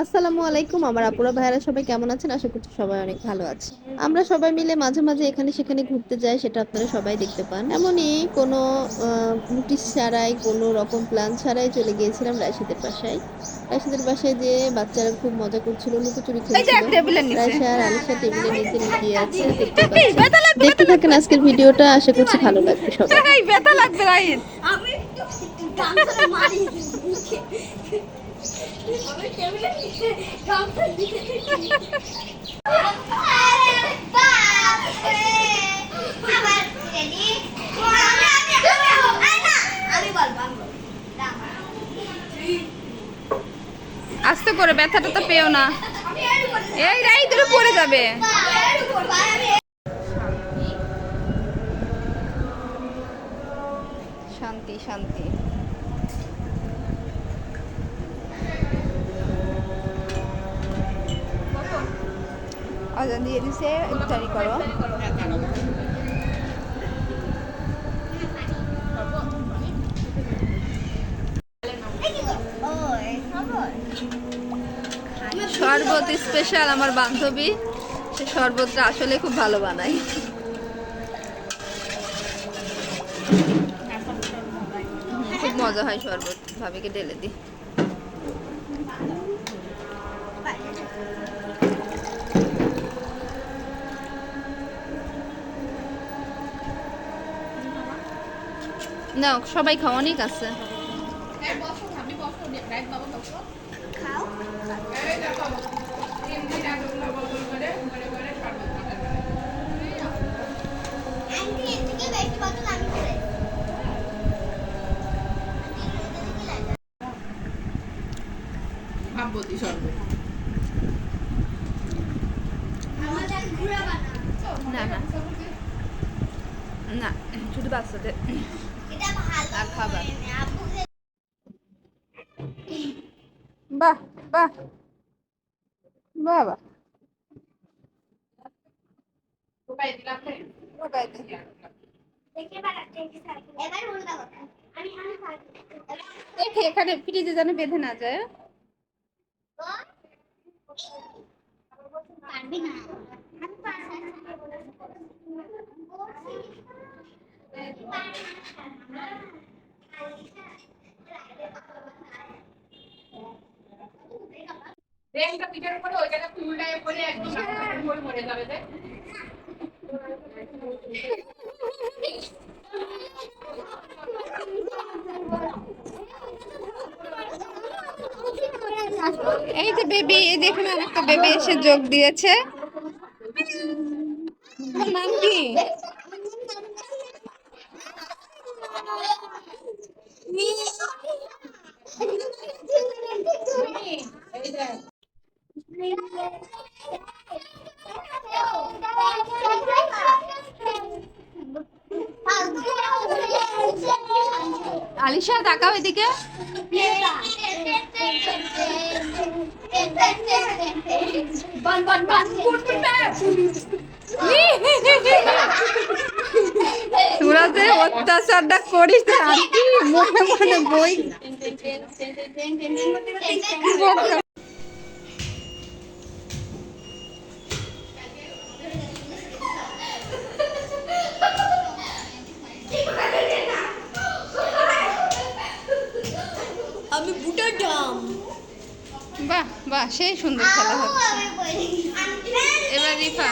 আসসালামু আলাইকুম আমার আপুরা ভাইয়ারা সবাই কেমন আছেন? আশা করছি সবাই অনেক ভালো আছে আমরা সবাই মিলে মাঝে মাঝে এখানে সেখানে ঘুরতে যাই সেটা আপনারা সবাই দেখতে পান। এমনই কোনো নোটিশ ছাড়াই কোনো রকম প্ল্যান ছাড়াই চলে গিয়েছিলাম রাশিদের বাসায়। রাশিদের বাসায় যে বাচ্চারা খুব মজা করছিল লুকোচুরি এই যে খেলছিল। টেবিলের রাশা আর আলিশা টেবিলের নিচে লুকিয়ে আছে দেখতে থাকেন আজকের ভিডিওটা আশা করছি ভালো লাগবে সবাই। ব্যথা লাগবে আস্তে করে ব্যথাটা তো পেও না। এই রাই ধরে পড়ে যাবে। শান্তি শান্তি। আজান দিয়ে দিছে, ইফতারি করো। শরবত স্পেশাল আমার বান্ধবী। সে শরবতটা আসলে খুব ভালো বানায়। খুব মজা হয় শরবত, ভাবিকে ঢেলে দিই। না সবাই খাওয়া অনেক আছে। খাও ভাববতী শরবত না। না না শুধু বাচ্চাদের। আর খাবার। বাহ বাহ। পারব দেখে এখানে ফ্রিজে যেন বেঁধে না যায়। পারবি না। আমি পিঠের উপরে ওইটাকে ফুলটায় পরে একদম মরে মরে যাবে রে এই যে বেবি এই দেখুন একটা বেবি এসে যোগ দিয়েছে। নাম কি এই দেখ আলিশা তাকাও এদিকে। বন বন বন তোরা যে অত্যাচারটা করিস না আন্টি। মনে মনে বই। আমি বুটার ডাম। বাহ বাহ সেই সুন্দর খেলা হচ্ছে। এবার রিফা।